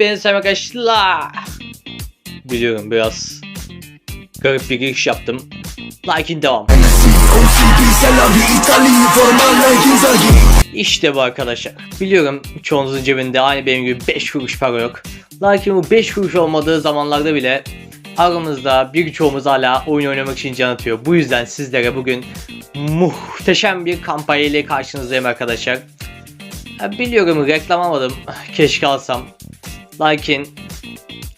sevmek arkadaşlar. Biliyorum biraz garip bir giriş yaptım. Lakin devam. İşte bu arkadaşlar. Biliyorum çoğunuzun cebinde aynı benim gibi 5 kuruş para yok. Lakin bu 5 kuruş olmadığı zamanlarda bile aramızda birçoğumuz hala oyun oynamak için can atıyor. Bu yüzden sizlere bugün muhteşem bir kampanya ile karşınızdayım arkadaşlar. Biliyorum reklam almadım. Keşke alsam. Lakin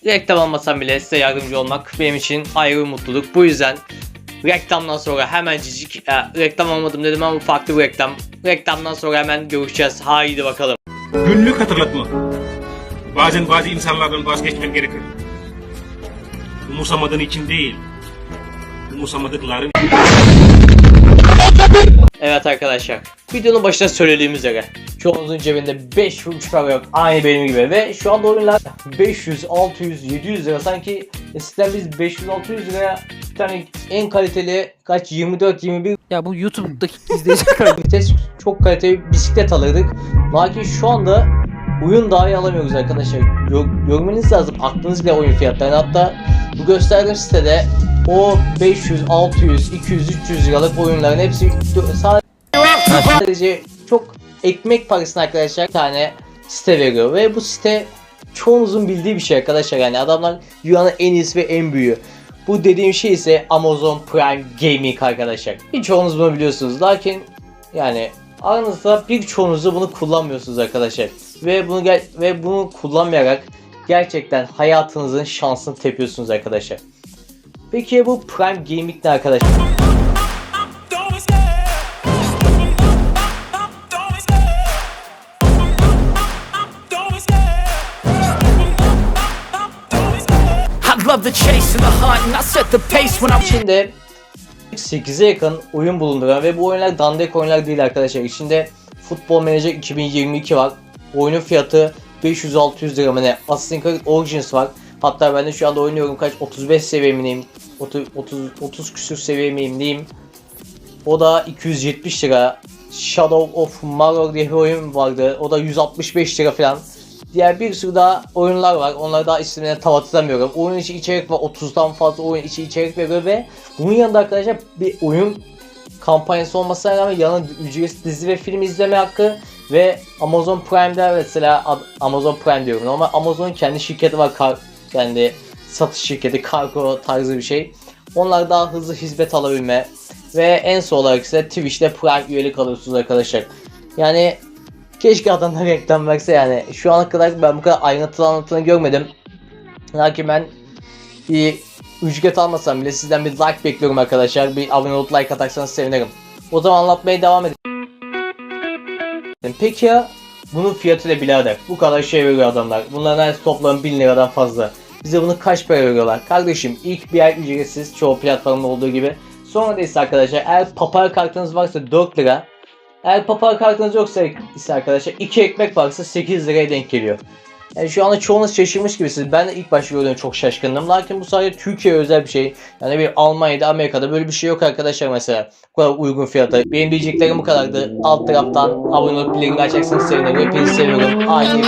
reklam almasam bile size yardımcı olmak benim için ayrı bir mutluluk. Bu yüzden reklamdan sonra hemencik e, reklam almadım dedim ama farklı bir reklam. Reklamdan sonra hemen görüşeceğiz. Haydi bakalım. Günlük hatırlatma. Bazen bazı insanlardan vazgeçmen gerekir. Umursamadığın için değil, umursamadıkların Evet arkadaşlar. Videonun başında söylediğimiz üzere çoğunuzun cebinde 5 kuruş para yok. Aynı benim gibi ve şu anda oyunlar 500, 600, 700 lira. Sanki eskiden biz 500, 600 liraya bir tane en kaliteli kaç 24, 21 Ya bu YouTube'daki izleyiciler vites çok kaliteli bisiklet alırdık. Lakin şu anda oyun dahi alamıyoruz arkadaşlar. Gör- görmeniz lazım aklınız bile oyun fiyatlarını. Hatta bu gösterdiğim sitede o 500, 600, 200, 300 liralık oyunların hepsi dö- sadece çok ekmek parasına arkadaşlar bir tane site veriyor ve bu site çoğunuzun bildiği bir şey arkadaşlar yani adamlar dünyanın en iyisi ve en büyüğü. Bu dediğim şey ise Amazon Prime Gaming arkadaşlar. Birçoğunuz bunu biliyorsunuz lakin yani aranızda birçoğunuz da bunu kullanmıyorsunuz arkadaşlar. Ve bunu ve bunu kullanmayarak gerçekten hayatınızın şansını tepiyorsunuz arkadaşlar. Peki bu Prime Gaming ne arkadaşlar? İçinde 8'e yakın oyun bulunduran ve bu oyunlar dandik oyunlar değil arkadaşlar. İçinde Football Manager 2022 var. Oyunun fiyatı 500-600 lira mı ne? Assassin's Creed Origins var. Hatta ben de şu anda oynuyorum kaç 35 seviyemindeyim. 30 30 30 küsür seviyemindeyim. O da 270 lira. Shadow of Mordor diye bir oyun vardı. O da 165 lira falan. Diğer bir sürü daha oyunlar var. Onları daha isimlerini tam hatırlamıyorum. Oyun içi içerik var. 30'dan fazla oyun içi içerik veriyor ve bunun yanında arkadaşlar bir oyun kampanyası olmasına rağmen yanında ücretsiz dizi ve film izleme hakkı ve Amazon Prime'da mesela Amazon Prime diyorum ama Amazon'un kendi şirketi var. Kar, kendi satış şirketi, kargo tarzı bir şey. Onlar daha hızlı hizmet alabilme ve en son olarak ise Twitch'te Prime üyelik alıyorsunuz arkadaşlar. Yani Keşke adamlar reklam verse yani. Şu ana kadar ben bu kadar ayrıntılı anlattığını görmedim. Lakin ben bir ücret almasam bile sizden bir like bekliyorum arkadaşlar. Bir abone olup like atarsanız sevinirim. O zaman anlatmaya devam edelim. Peki ya bunun fiyatı ne birader? Bu kadar şey veriyor adamlar. Bunların her toplam 1000 liradan fazla. Bize bunu kaç para veriyorlar? Kardeşim ilk bir ay ücretsiz çoğu platformda olduğu gibi. Sonra da ise arkadaşlar eğer papara kartınız varsa 4 lira. Eğer papara kartınız yoksa ise arkadaşlar 2 ekmek varsa 8 liraya denk geliyor. Yani şu anda çoğunuz şaşırmış gibisiniz. Ben de ilk başta gördüğümde çok şaşkındım. Lakin bu sadece Türkiye özel bir şey. Yani bir Almanya'da, Amerika'da böyle bir şey yok arkadaşlar mesela. Bu kadar uygun fiyata. Benim diyeceklerim bu kadardı. Alt taraftan abone olup bildirimleri açarsanız sevinirim. Hepinizi seviyorum. Aynı